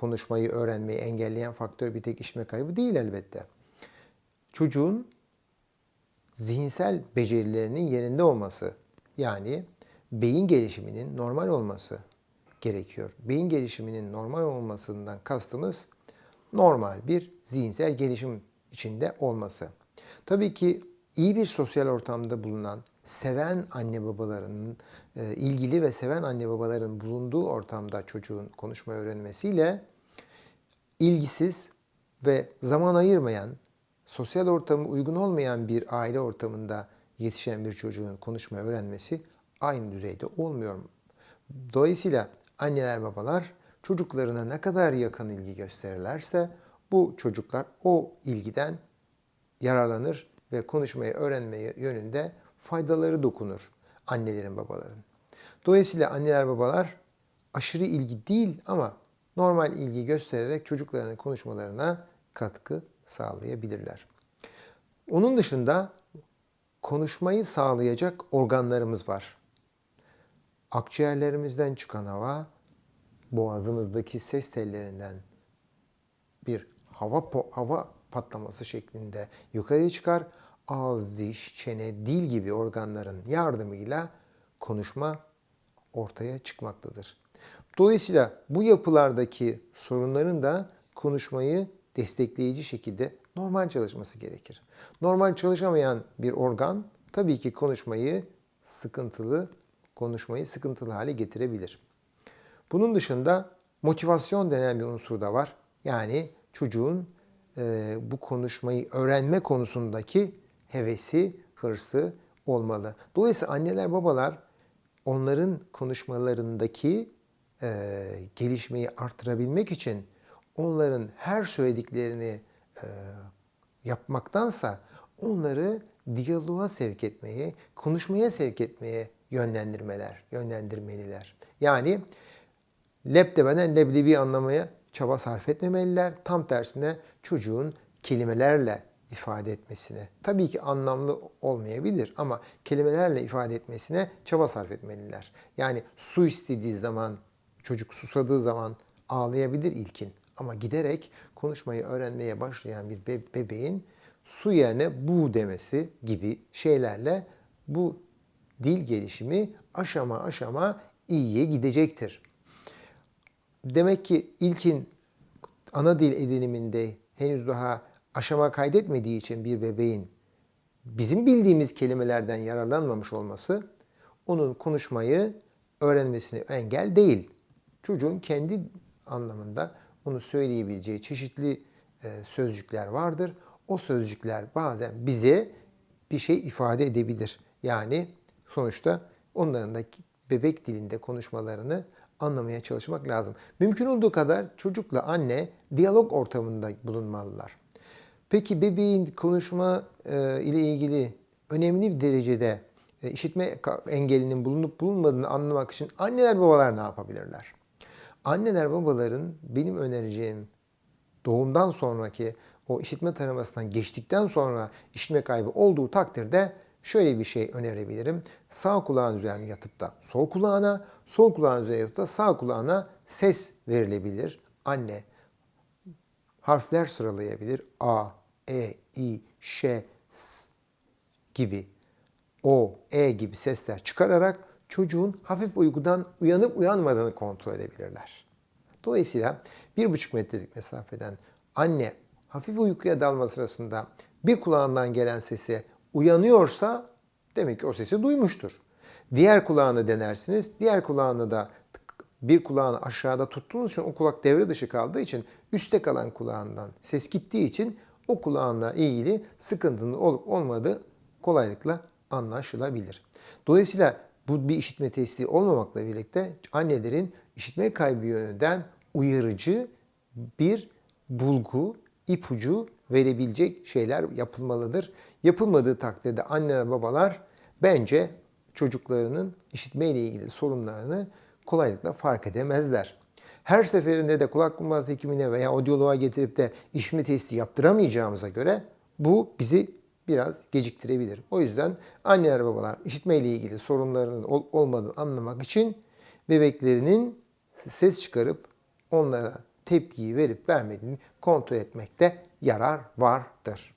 konuşmayı öğrenmeyi engelleyen faktör bir tek işitme kaybı değil elbette. Çocuğun zihinsel becerilerinin yerinde olması yani beyin gelişiminin normal olması gerekiyor. Beyin gelişiminin normal olmasından kastımız normal bir zihinsel gelişim içinde olması. Tabii ki iyi bir sosyal ortamda bulunan, seven anne babalarının, e, ilgili ve seven anne babaların bulunduğu ortamda çocuğun konuşma öğrenmesiyle ilgisiz ve zaman ayırmayan, sosyal ortamı uygun olmayan bir aile ortamında yetişen bir çocuğun konuşma öğrenmesi aynı düzeyde olmuyor. Dolayısıyla anneler babalar çocuklarına ne kadar yakın ilgi gösterirlerse bu çocuklar o ilgiden yararlanır ve konuşmayı öğrenmeye yönünde faydaları dokunur annelerin babaların. Dolayısıyla anneler babalar aşırı ilgi değil ama normal ilgi göstererek çocuklarının konuşmalarına katkı sağlayabilirler. Onun dışında konuşmayı sağlayacak organlarımız var. Akciğerlerimizden çıkan hava boğazımızdaki ses tellerinden bir hava hava patlaması şeklinde yukarıya çıkar. Ağız, diş, çene, dil gibi organların yardımıyla konuşma ortaya çıkmaktadır. Dolayısıyla bu yapılardaki sorunların da konuşmayı destekleyici şekilde normal çalışması gerekir. Normal çalışamayan bir organ tabii ki konuşmayı sıkıntılı, konuşmayı sıkıntılı hale getirebilir. Bunun dışında motivasyon denen bir unsur da var. Yani çocuğun e, bu konuşmayı öğrenme konusundaki hevesi, hırsı olmalı. Dolayısıyla anneler, babalar onların konuşmalarındaki e, gelişmeyi artırabilmek için onların her söylediklerini e, yapmaktansa onları diyaloğa sevk etmeye, konuşmaya sevk etmeye yönlendirmeler, yönlendirmeliler. Yani leb demeden leblebi anlamaya çaba sarf etmemeliler. Tam tersine çocuğun kelimelerle ifade etmesine, tabii ki anlamlı olmayabilir ama kelimelerle ifade etmesine çaba sarf etmeliler. Yani su istediği zaman, çocuk susadığı zaman ağlayabilir ilkin. Ama giderek konuşmayı öğrenmeye başlayan bir be- bebeğin su yerine bu demesi gibi şeylerle bu dil gelişimi aşama aşama iyiye gidecektir. Demek ki ilkin ana dil ediniminde henüz daha aşama kaydetmediği için bir bebeğin bizim bildiğimiz kelimelerden yararlanmamış olması onun konuşmayı öğrenmesine engel değil. Çocuğun kendi anlamında onu söyleyebileceği çeşitli e, sözcükler vardır. O sözcükler bazen bize bir şey ifade edebilir. Yani sonuçta onların da bebek dilinde konuşmalarını anlamaya çalışmak lazım. Mümkün olduğu kadar çocukla anne diyalog ortamında bulunmalılar. Peki bebeğin konuşma e, ile ilgili önemli bir derecede e, işitme engelinin bulunup bulunmadığını anlamak için anneler babalar ne yapabilirler? Anneler babaların benim önereceğim doğumdan sonraki o işitme taramasından geçtikten sonra işitme kaybı olduğu takdirde şöyle bir şey önerebilirim. Sağ kulağın üzerine yatıp da sol kulağına, sol kulağın üzerine yatıp da sağ kulağına ses verilebilir. Anne harfler sıralayabilir. A, E, I, Ş, S gibi O, E gibi sesler çıkararak çocuğun hafif uykudan uyanıp uyanmadığını kontrol edebilirler. Dolayısıyla bir buçuk metrelik mesafeden anne hafif uykuya dalma sırasında bir kulağından gelen sesi uyanıyorsa demek ki o sesi duymuştur. Diğer kulağını denersiniz. Diğer kulağını da bir kulağını aşağıda tuttuğunuz için o kulak devre dışı kaldığı için üstte kalan kulağından ses gittiği için o kulağınla ilgili sıkıntının olup olmadığı kolaylıkla anlaşılabilir. Dolayısıyla bu bir işitme testi olmamakla birlikte annelerin işitme kaybı yönünden uyarıcı bir bulgu, ipucu verebilecek şeyler yapılmalıdır. Yapılmadığı takdirde anneler babalar bence çocuklarının işitme ile ilgili sorunlarını kolaylıkla fark edemezler. Her seferinde de kulak kumbaz hekimine veya odyoloğa getirip de işitme testi yaptıramayacağımıza göre bu bizi biraz geciktirebilir. O yüzden anneler babalar işitme ile ilgili sorunlarının ol- olmadığını anlamak için bebeklerinin ses çıkarıp onlara tepkiyi verip vermediğini kontrol etmekte yarar vardır.